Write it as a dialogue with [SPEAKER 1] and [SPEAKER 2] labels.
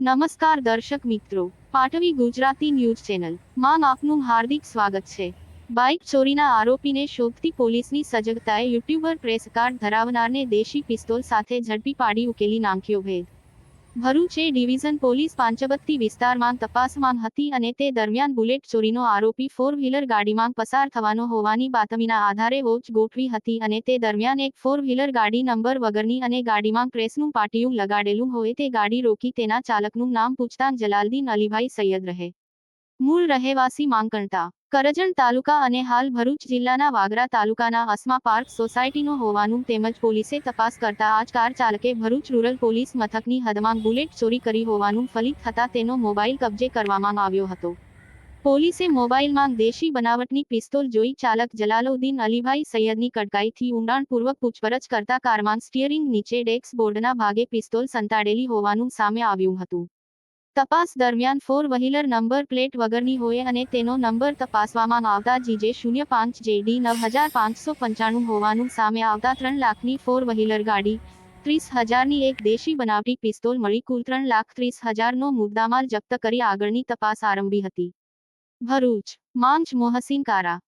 [SPEAKER 1] નમસ્કાર દર્શક મિત્રો, પાટવી ગુજરાતી ન્યૂઝ ચેનલ. માં આપનું હાર્દિક સ્વાગત છે. બાઇક ચોરીના આરોપીને શોધતી પોલીસની સજગતાએ યુટ્યુબર પ્રેસ કાર્ડ ધરાવનારને દેશી પિસ્તોલ સાથે ઝડપી પાડી ઉકેલી નાખ્યો ભેદ. ભરૂચ ડિવિઝન પોલીસ પાંચબત્તી વિસ્તારમાં તપાસમાં હતી અને તે દરમિયાન બુલેટ ચોરીનો આરોપી ફોર વ્હીલર ગાડીમાં પસાર થવાનો હોવાની બાતમીના આધારે વોચ ગોઠવી હતી અને તે દરમિયાન એક ફોર વ્હીલર ગાડી નંબર વગરની અને ગાડીમાં પ્રેસનું પાટિયું લગાડેલું હોય તે ગાડી રોકી તેના ચાલકનું નામ પૂછતાં જલાલદીન અલીભાઈ સૈયદ રહે. મૂળ રહેવાસી માંકણતા, કરજણ તાલુકા અને હાલ ભરૂચ જિલ્લાના વાગરા તાલુકાના અસ્મા પાર્ક સોસાયટીનો હોવાનું તેમજ પોલીસે તપાસ કરતા આજ કાર ચાલકે ભરૂચ રૂરલ પોલીસ મથકની હદમાં બુલેટ ચોરી કરી હોવાનું ફલિત થતા તેનો મોબાઈલ કબજે કરવામાં આવ્યો હતો. પોલીસે મોબાઈલમાં દેશી બનાવટની પિસ્તોલ જોઈ ચાલક જલાલુદ્દીન અલીભાઈ સૈયદની કડકાઈથી ઊંડાણપૂર્વક પૂછપરછ કરતા કારમાં સ્ટીયરિંગ નીચે ડેક્સ બોર્ડના ભાગે પિસ્તોલ સંતાડેલી હોવાનું સામે આવ્યું હતું. તપાસ દરમિયાન ફોર વ્હીલર નંબર પ્લેટ વગરની હોય અને તેનો નંબર તપાસવામાં આવતા જીજે શૂન્ય પાંચ જેડી નવ હજાર પાંચસો પંચાણું હોવાનું સામે આવતા ત્રણ લાખની ફોર વ્હીલર ગાડી ત્રીસ હજારની એક દેશી બનાવટી પિસ્તોલ મળી કુલ ત્રણ લાખ ત્રીસ હજારનો મુદ્દામાલ જપ્ત કરી આગળની તપાસ આરંભી હતી. ભરૂચ માંચ મોહસીન કારા